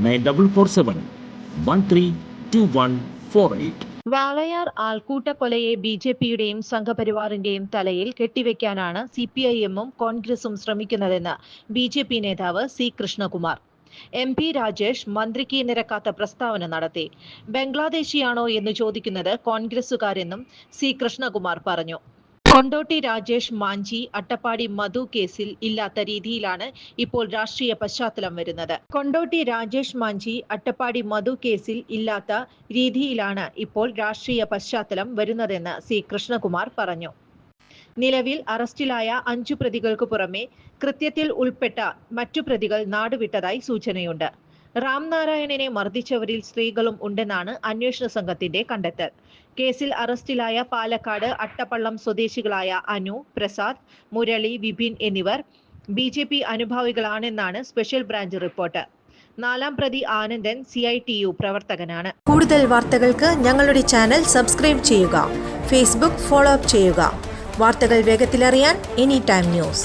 nine double four seven one three two one four eight. Walayar ആൾക്കൂട്ടക്കൊലയെ B J പിയുടെയും സംഘപരിവാറിന്റെയും തലയിൽ കെട്ടിവെക്കാനാണ് C P I എമ്മും കോൺഗ്രസും ശ്രമിക്കുന്നതെന്ന് ബി ജെ പി നേതാവ് C Krishnakumar. M P Rajesh മന്ത്രിക്ക് നിരക്കാത്ത പ്രസ്താവന നടത്തി. ബംഗ്ലാദേശിയാണോ എന്ന് ചോദിക്കുന്നത് കോൺഗ്രസുകാരെന്നും സി കൃഷ്ണകുമാർ പറഞ്ഞു. കൊണ്ടോട്ടി രാജേഷ് മാഞ്ചി അട്ടപ്പാടി മധു കേസിൽ ഇല്ലാത്ത രീതിയിലാണ് ഇപ്പോൾ രാഷ്ട്രീയ പശ്ചാത്തലം വരുന്നത്. കൊണ്ടോട്ടി രാജേഷ് മാഞ്ചി അട്ടപ്പാടി മധു കേസിൽ ഇല്ലാത്ത രീതിയിലാണ് ഇപ്പോൾ രാഷ്ട്രീയ പശ്ചാത്തലം വരുന്നതെന്ന് സി. കൃഷ്ണകുമാർ പറഞ്ഞു. നിലവിൽ അറസ്റ്റിലായ അഞ്ചു പ്രതികൾക്ക് പുറമെ കൃത്യത്തിൽ ഉൾപ്പെട്ട മറ്റു പ്രതികൾ നാടുവിട്ടതായി സൂചനയുണ്ട്. രാംനാരായണനെ മർദ്ദിച്ചവരിൽ സ്ത്രീകളും ഉണ്ടെന്നാണ് അന്വേഷണ സംഘത്തിന്റെ കണ്ടെത്തൽ. കേസിൽ അറസ്റ്റിലായ പാലക്കാട് അട്ടപ്പള്ളം സ്വദേശികളായ അനു പ്രസാദ് മുരളി വിപിൻ എന്നിവർ ബി ജെ പി അനുഭാവികളാണെന്നാണ് സ്പെഷ്യൽ ബ്രാഞ്ച് റിപ്പോർട്ട്. നാലാം പ്രതി Anandan C I T U പ്രവർത്തകനാണ്. കൂടുതൽ വാർത്തകൾക്ക് ഞങ്ങളുടെ ചാനൽ സബ്സ്ക്രൈബ് ചെയ്യുക ഫേസ്ബുക്ക് ഫോളോ അപ്പ് ചെയ്യുക. വാർത്തകൾ വേഗത്തിലറിയാൻ എനി ടൈം ന്യൂസ്.